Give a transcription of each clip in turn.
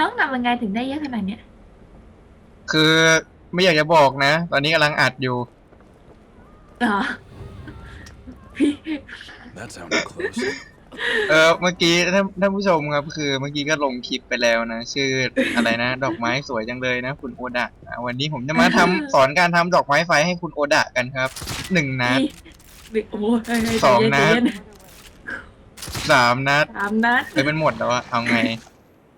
น้องทำยังไงถึงได้เยอะขนาดเนี้ย คือไม่อยากจะบอกนะ ตอนนี้กำลังอัดอยู่ เหรอ พี่ That sounded close. เออเมื่อกี้ท่านท่านผู้ชมครับ คือเมื่อกี้ก็ลงคลิปไปแล้วนะ ชื่ออะไรนะ ดอกไม้สวยจังเลยนะ คุณโอดะอะวันนี้ผมจะมาทำ สอนการทำดอกไม้ไฟให้คุณโอดะกันครับหนึ่งนัด พี่พี่โอ้ยใจเย็นสองใจนัดเย็นสามนัด สามนัดเฮ้ยมันหมดแล้วอะเอาไง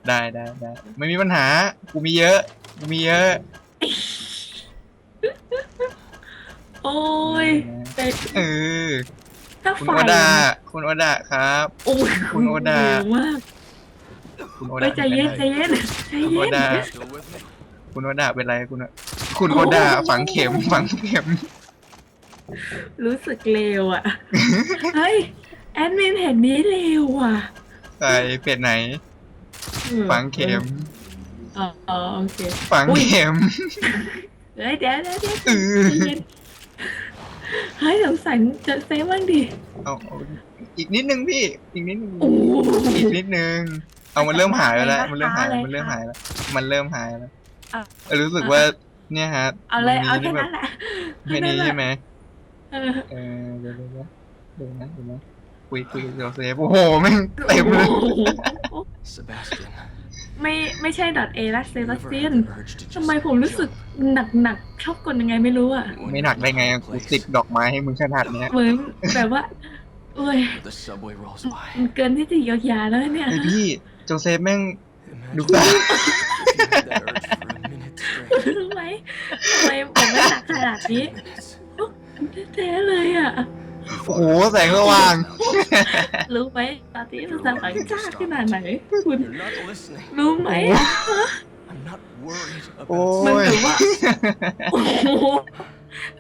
ได้ได้ได้ไม่มีปัญหา กูมีเยอะ กูมีเยอะ โอ้ยแต่เออ ถ้าคุณไฟโอดะคุณโอดะครับ โอ้ยคุณโอดะเร็วมากคุณโอไปดะใจเย็นใจเย็นใจคุณโอเย็นดะ Still with me? คุณโอดะเป็นไรคุณโอคุณโอดะฝังเข็มฝังเข็ม รู้สึกเลวอะ เฮ้ย แอดมินเห็นนี้เลวอะ ใส่เป็ดไหน ฝังเข็ม อ๋ออ๋อโอเค ฝังอุ๊ย เข็มเฮ้ยเดี๋ยวเดี๋ยวเดี๋ยวเออใจเย็นเฮ้ยสงสัยจะเซฟบ้างดิเอาเอาอีกนิดนึงพี่ อีกนิดนึง โอ้อีกนิดนึง เอามันเริ่มหายไปแล้วอะไรนะมันเริ่มหายแล้วอะไรมันเริ่มคะหายแล้ว มันเริ่มหายแล้วอะ เออรู้สึกว่า เนี่ยฮะเอาเลยมันเอามีแค่ที่แบนั้บนแหละแค่นี้ใช่ไหมเออเออเดี๋ยวเดี๋ยวเดี๋ยวเดี๋ยวนะเดี๋ยวนะคุยคุยกับโจเซฟโอ้โหแม่งเต็มเลย โอ้โห Sebastian. ไม่ไม่ใช่ดอทเอรักเซ you บาส ever เตีย had น the urge to just ทำไมผมรู้สึก jump หนักหนักๆชอบกลยังไงไม่รู้อะ when ไม่ you're หนักได้ไง in a กู place ติดดอกไม้ให้มึงขนาดเนี้ยเหมือนแบบว่าเอ้ย where The subway rolls by. มันเกินที่จะเยียวยาแล้วเนี่ยไอพี่โจเซฟแม่ง Imagine ดู if ตา you had that urge for a minute straight. รู้ไหมทำไมผมไม่หนักขนาดนี้ Ten minutes. แท้ๆเลยอะ You โอ้ fought โหแสงสว่าง รู้ไหมตอนที่มันสว่างจ้าขนาดไหนคุณ You're not listening. รู้ไหม I'm not worried โอ้ about มันยแบบว่าโอ้โห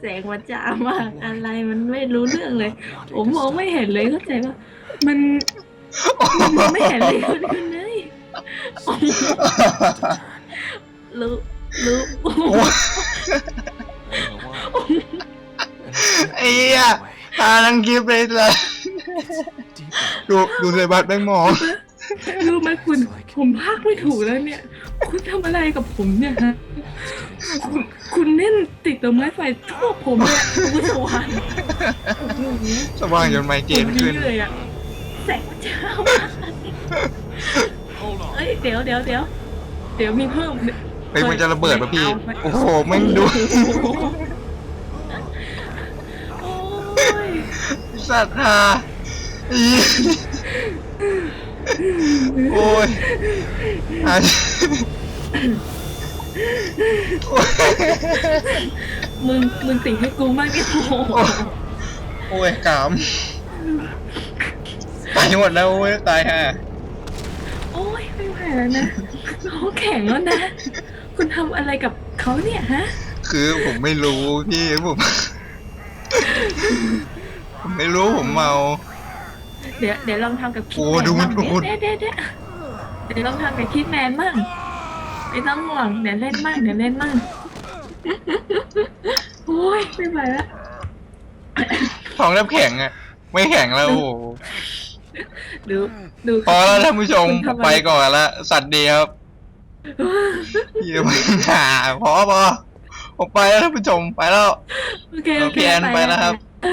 แสงมันจ้ามากอะไรมันไม่รู้เรื่องเลยผมมองไม่เห็นเลยเข้าใจป่ะมันมันมองไม่เห็นเลยคุณคุณเลยโอ้โหรู้รู้โอ้โหไอ้เหี้ย พานังคลิปเลยละดูดูเซบัสแม่งมองรู้ไหมคุณ ผมพากไม่ถูกแล้วเนี่ย คุณทำอะไรกับผมเนี่ยฮะคุณคุณเล่นติดตัวไม้ไฟทั่วผมเลยอะคุณผู้ชมโอ้โหสว่างจนไมเกรนขึ้นเลยอะแสงจ้ามากเอ้ยเดี๋ยวเดี๋ยวเดี๋ยวเดี๋ยวมีเพิ่มเฮ้ยมันจะระเบิดป่ะพี่ไม่โอ้เอาโหแม่งดู โอ้ย สัตว์ฮาอีโอ้ยฮาโอ้ยมึงมึงติให้กูมากเนี่ยโอ้โหโอ้ยกามตายหมดแล้วโอ้ยตายฮะโอ้ยไม่ไหวแล้วนะเขาแข็งแล้วนะ คุณทำอะไรกับเขาเนี่ยฮะ คือผมไม่รู้พี่ผม ผมไม่รู้ผมเมา เดี๋ยวเดี๋ยวลองทำกับคิดโอ้แมนดูมับ้านงโอ้โหเดี๋ยวเดี๋ยวเดี๋ยวเดี๋ยวลองทำกับคิดแมนบ้างไม่ต้องห่วงเดี๋ยวเล่นบ้างเดี๋ยวเล่นบ้างโอ้ยไม่ไหวแล้วท้องแทบแข็งอะไม่แข็งแล้วโอ้โหดูดูพอแล้วท่านผู้ชมคุณทำอะไร ไปก่อนละสัตว์เดียวครับเยี่ยมหาพอพอผมไปแล้วท่านผู้ชมไปแล้ว โอเค โอเคพี่แอนไปแล้วครับไป